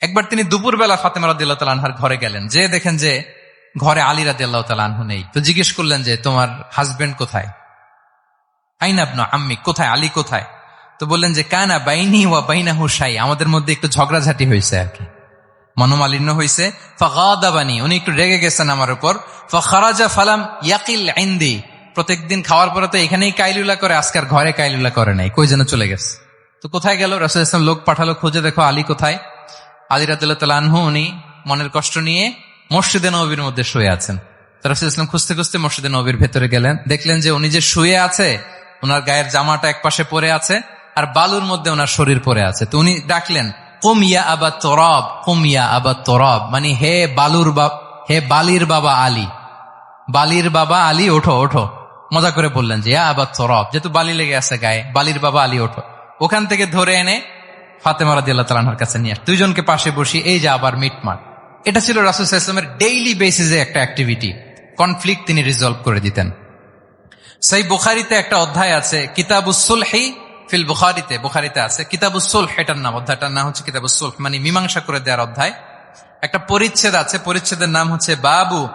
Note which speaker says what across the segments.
Speaker 1: একবার তিনি দুপুরবেলা ফাতেমা রাদিল্লাহ তালানহার ঘরে গেলেন। যে দেখেন যে ঘরে আলী রাদিল্লাহ তালানহু নেই। তো জিজ্ঞেস করলেন যে, তোমার হাজবেন্ড কোথায়? আইন আপনা আম্মি, কোথায়? আলী কোথায়? তো বললেন যে, কানা বাইনি ওয়া বাইনা হুসাই আমাদের মধ্যে একটু ঝগড়াঝাটি হয়েছে আর কি। মনোমালিন্য হয়েছে। ফাগাদাবানি, উনি একটু রেগে গেছেন আমার উপর। ফাখারাজা ফালাম ইয়াকিল আইন্দি প্রত্যেকদিন খাওয়ার পরে তো এখানেই কাইলুলা করে, আজকার ঘরে কাইলুলা করে নাই। কই যেন চলে গেছে। তো কোথায় গেল? রসুল ইসলাম লোক পাঠালো, খুঁজে দেখো আলী কোথায়? আলী রাতুল্লাহ তালানহু উনি মনের কষ্ট নিয়ে মসজিদে নবীর মধ্যে শুয়ে আছেন। তো রসুল ইসলাম খুঁজতে খুঁজতে মসজিদে নবীর ভেতরে গেলেন। দেখলেন যে উনি যে শুয়ে আছে ওনার গায়ের জামাটা এক পাশে পরে আছে আর বালুর মধ্যে ওনার শরীর পরে আছে। তো উনি ডাকলেন কুমিয়া আবা তরব কুমিয়া আবা তরব। মানে হে বালুর বা হে বালির বাবা আলী। বালির বাবা আলী, ওঠো ওঠো। মজা করে বললেন যে আবার তরব, যেহেতু বালি লেগে আছে গায়ে, বালির বাবা আলী, ওঠো। ওখান থেকে ধরে এনে ফাতেমা রাদিয়াল্লাহ তালানহার কাছে নিয়ে আস দুইজনকে পাশে বসি এই যে, আবার মিটমাট এটা ছিল রাসুল ডেইলি বেসিসে একটা অ্যাক্টিভিটি কনফ্লিক্ট তিনি রিজলভ করে দিতেন। সেই বুখারিতে একটা অধ্যায় আছে কিতাবুসুল হি ফিল বুখারিতে। বুখারিতে আছে কিতাবুসুল এটার নাম, অধ্যায়টার নাম হচ্ছে কিতাবুসুল মানে মীমাংসা করে দেওয়ার অধ্যায়। একটা পরিচ্ছেদ আছে, পরিচ্ছেদের নাম হচ্ছে, বাবু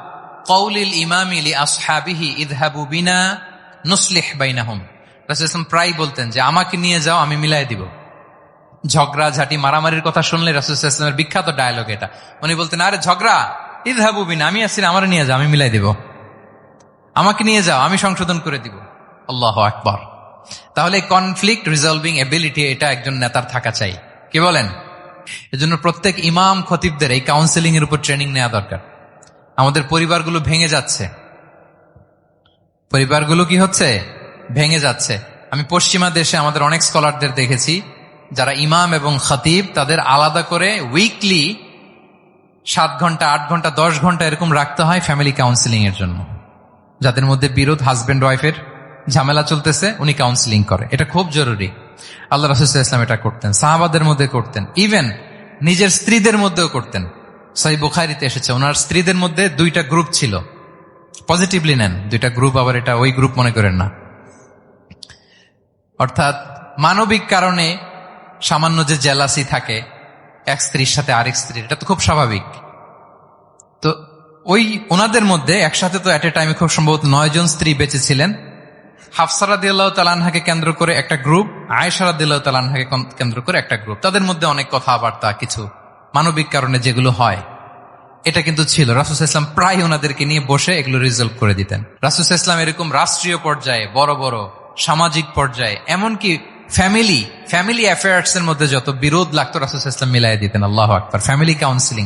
Speaker 1: কৌলিল ইমামিলি আসহাবিহি ইদহাবু বিনা নুসলিহ বাইনাহুম। রাসূল ইসলাম প্রায় বলতেন যে, আমাকে নিয়ে যাও, আমি মিলাই দিব। ঝগড়া, ঝাঁটি, মারামারির কথা শুনলে রাসুল ইসলামের বিখ্যাত ডায়লগ এটা। উনি বলতেন, আরে ঝগড়া ইদহাবু হাবুবিন আমি আসছি আমার নিয়ে যাও, আমি মিলাই দিব। আমাকে নিয়ে যাও, আমি সংশোধন করে দিব। আল্লাহ আকবর। তাহলে কনফ্লিক্ট রিজলভিং এবিলিটি এটা একজন নেতার থাকা চাই। কি বলেন? এজন্য প্রত্যেক ইমাম খতিবদের এই কাউন্সিলিং এর উপর ট্রেনিং নেওয়া দরকার। আমাদের পরিবারগুলো ভেঙে যাচ্ছে। পরিবারগুলো কি হচ্ছে? ভেঙে যাচ্ছে। আমি পশ্চিমা দেশে আমাদের অনেক স্কলারদের দেখেছি। যারা ইমাম এবং খতিব, তাদের আলাদা করে উইকলি সাত ঘণ্টা, আট ঘণ্টা, দশ ঘণ্টা এরকম রাখতে হয় ফ্যামিলি কাউন্সিলিং এর জন্য। যাদের মধ্যে বিরোধ হাজব্যান্ড ওয়াইফের ঝামেলা চলতেছে, উনি কাউন্সিলিং করে। এটা খুব জরুরি। আল্লাহ রাসুল ইসলাম এটা করতেন, সাহাবাদের মধ্যে করতেন। ইভেন নিজের স্ত্রীদের মধ্যেও করতেন। সাই বুখারিতে এসেছে, ওনার স্ত্রীদের মধ্যে দুইটা গ্রুপ ছিল। পজিটিভলি নেন, দুইটা গ্রুপ আবার এটা ওই গ্রুপ মনে করেন না। অর্থাৎ মানবিক কারণে সামান্য যে জেলাসি থাকে, এক স্ত্রীর সাথে আরেক স্ত্রীর, এটা তো খুব স্বাভাবিক। তো ওই ওনাদের মধ্যে একসাথে তো এট এ টাইমে খুব সম্ভবত নয় জন স্ত্রী বেঁচে ছিলেন। হাফসারাদিল্লাহ তালানহাকে কেন্দ্র করে একটা গ্রুপ আয়সারাদিল্লাহ তালানহাকে কেন্দ্র করে একটা গ্রুপ তাদের মধ্যে অনেক কথাবার্তা, কিছু মানবিক কারণে যেগুলো হয়। এটা কিন্তু ছিল। রাসুস ইসলাম প্রায় ওনাদেরকে নিয়ে বসে এগুলো রিজলভ করে দিতেন। রাসুস ইসলাম এরকম রাষ্ট্রীয় পর্যায়ে, বড় বড় সামাজিক পর্যায়ে, এমনকি ফ্যামিলি ফ্যামিলি অ্যাফেয়ার্স এর মধ্যে যত বিরোধ লাগতো রাসুল ইসলাম মিলাই দিতেন, আল্লাহ আকবর। Family counselling